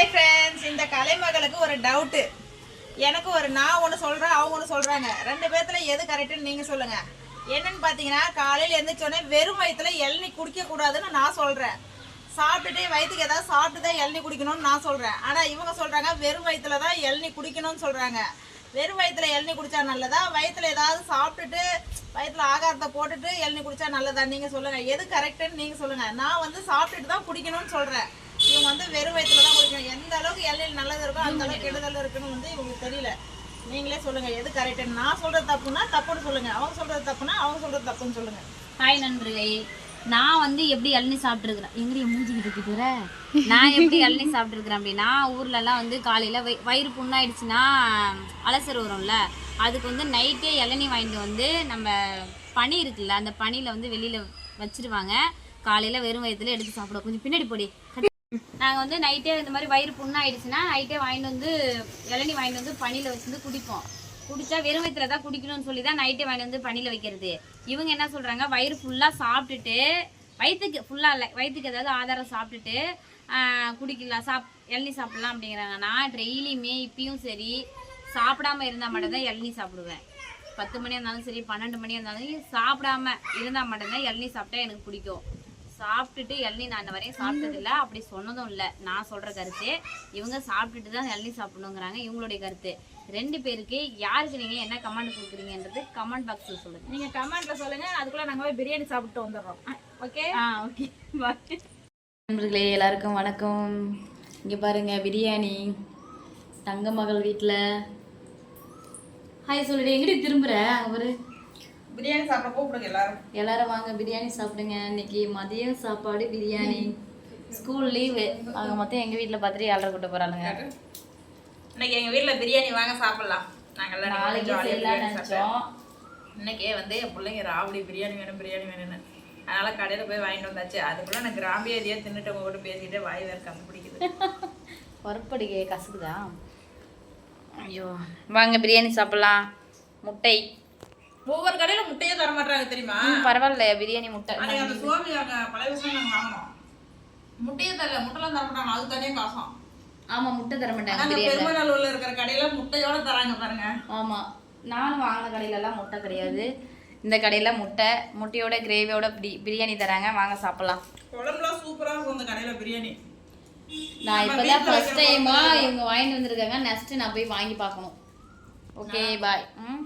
Hi friends இந்த கலைமகளுக்கு ஒரு doubt எனக்கு ஒரு நான் ஒன்று சொல்கிறேன் அவங்க ஒன்று சொல்கிறாங்க ரெண்டு பேர்த்தில் எது கரெக்டுன்னு நீங்கள் சொல்லுங்கள் என்னன்னு பார்த்தீங்கன்னா காலையில் எழுந்திரிச்சோடனே வெறும் வயிற்றுல இளநீ குடிக்கக்கூடாதுன்னு நான் சொல்கிறேன் சாப்பிட்டுட்டு வயிற்றுக்கு ஏதாவது சாப்பிட்டு தான் இளநீ குடிக்கணும்னு நான் சொல்கிறேன் ஆனால் இவங்க சொல்கிறாங்க வெறும் வயிற்றுல தான் இளநி குடிக்கணும்னு சொல்கிறாங்க வெறும் வயிற்றுல இளநீ குடித்தா நல்லதா? வயிற்றுல ஏதாவது சாப்பிட்டுட்டு வயிற்றுல ஆகாரத்தை போட்டுட்டு இளநி குடித்தா நல்லதா? நீங்கள் சொல்லுங்கள் எது கரெக்டுன்னு நீங்கள் சொல்லுங்கள் நான் வந்து சாப்பிட்டுட்டு தான் குடிக்கணும்னு சொல்கிறேன் இவங்க வந்து வெறும் வயிற்றுல தான் குடிக்கணும் எந்த அளவுக்கு இளநீர் நல்லது இருக்கோ அந்த அளவுக்கு கெடுதல் இருக்குன்னு வந்து இவங்களுக்கு தெரியல. நீங்களே சொல்லுங்கள் எது கரெக்டுன்னு நான் சொல்கிறது தப்புன்னா தப்புன்னு சொல்லுங்கள் அவங்க சொல்கிறது தப்புன்னா அவங்க சொல்கிறது தப்புன்னு சொல்லுங்கள் ஹாய் நண்பர்களே. நான் வந்து எப்படி இளநீ சாப்பிட்ருக்குறேன் எங்கடி மூஞ்சிக்கிட்டு இருக்கிற நான் எப்படி இளநீ சாப்பிட்ருக்குறேன் அப்படின்னா ஊர்ல எல்லாம் வந்து காலையில் வய வயிறு புண்ணாயிடுச்சுன்னா அலசர் வரும்ல. அதுக்கு வந்து நைட்டே இளநி வாங்கிட்டு வந்து நம்ம பனி இருக்குல்ல அந்த பனியில் வந்து வெளியில் வச்சிருவாங்க. காலையில் வெறும் வயிற்றுல எடுத்து சாப்பிடுவோம். கொஞ்சம் பின்னாடி போடி. நாங்கள் வந்து நைட்டே இந்த மாதிரி வயிறு புண்ணாயிடுச்சுன்னா நைட்டே வாங்கிட்டு வந்து இளநீ வாங்கிட்டு வந்து பனியில் வச்சுருந்து குடிப்போம். குடிச்சா வெறும் வயிற்றுல தான் குடிக்கணும்னு சொல்லி தான் நைட்டே வாங்கிட்டு வந்து பனியில் வைக்கிறது. இவங்க என்ன சொல்கிறாங்க வயிறு ஃபுல்லாக சாப்பிட்டுட்டு வயிற்றுக்கு ஃபுல்லாக இல்லை வயிற்றுக்கு ஏதாவது ஆதாரம் சாப்பிட்டுட்டு குடிக்கலாம் சாப் இளநி சாப்பிட்லாம் அப்படிங்கிறாங்க. நான் டெய்லியுமே இப்பயும் சரி சாப்பிடாம இருந்தால் மட்டும்தான் இளநி சாப்பிடுவேன். பத்து மணியாக இருந்தாலும் சரி பன்னெண்டு மணியாக இருந்தாலும் சாப்பிடாம இருந்தால் மட்டும்தான் இளநி சாப்பிட்டா எனக்கு பிடிக்கும். சாப்பிட்டுட்டு இளநீ நான் இன்ன வரையும் சாப்பிட்டதில்ல. அப்படி சொன்னதும் இல்லை. நான் சொல்கிற கருத்து இவங்க சாப்பிட்டுட்டு தான் இளநீ சாப்பிடணுங்கிறாங்க இவங்களுடைய கருத்து. ரெண்டு பேருக்கு யாருக்கு நீங்கள் என்ன கமெண்ட் கொடுக்குறீங்கன்றது கமெண்ட் பாக்ஸில் சொல்லுங்கள் நீங்கள் கமெண்ட்டில் சொல்லுங்கள் அதுக்குள்ளே நாங்கள் போய் பிரியாணி சாப்பிட்டு வந்துடுறோம். ஓகே? ஆ ஓகே. பாய் நண்பர்களே எல்லாருக்கும் வணக்கம். இங்கே பாருங்க பிரியாணி. தங்க மகள் வீட்டில் ஹாய் சொல்லிடு. எங்கிட்ட திரும்புற? அங்கே பாரு பிரியாணி சாப்பிட கூப்பிடுங்க எல்லாரும். எல்லாரும் வாங்க பிரியாணி சாப்பிடுங்க. இன்னைக்கு மதியம் சாப்பாடு பிரியாணி. School leave. அவங்க மொத்தம் எங்கள் வீட்டில் பார்த்துட்டு ஏழரை கூட்ட போகிறாளுங்க இன்னைக்கு எங்கள் வீட்டில் பிரியாணி வாங்க சாப்பிடலாம். நாங்கள் நாளைக்கு செய்யலாம் நினச்சோம். இன்னைக்கே வந்து என் பிள்ளைங்க ராவடி பிரியாணி வேணும் பிரியாணி வேணும்னு. அதனால கடையில் போய் வாங்கிட்டு வந்தாச்சு. அதுக்குள்ள நான் கிராம்பிய எதையோ தின்னுட்டு உங்க கூட பேசிட்டு வாய் வேறு கம்மி பிடிக்குது. பொறப்படிக்கை கசக்குதா? ஐயோ. வாங்க பிரியாணி சாப்பிடலாம். முட்டை. ஒவ்வொரு கடையில் முட்டையே தர மாட்டாங்க தெரியுமா? பரவாயில்ல பிரியாணி முட்டை. அந்த பழைய வருஷம் நாங்கள் வாங்கினோம். முட்டையே தரல முட்டைலாம் தர மாட்டாங்க அது தனியாக காசம் ஆமாம் முட்டை தர மாட்டாங்க பெருமநல்லூர்ல இருக்கிற கடையில முட்டையோட தராங்க பாருங்க. ஆமாம் நானும் வாங்கின கடையிலலாம் முட்டை கிடையாது. இந்த கடையில் முட்டை முட்டையோட கிரேவியோட பிரி பிரியாணி தராங்க வாங்க சாப்பிட்லாம். குழம்புலாம் சூப்பரா இருக்கும் அந்த கடையில பிரியாணி. நான் இப்போ தான் ஃபஸ்ட் டைமாக இவங்க வாங்கிட்டு வந்திருக்காங்க நெக்ஸ்ட்டு நான் போய் வாங்கி பார்க்கணும். ஓகே பாய் ம்?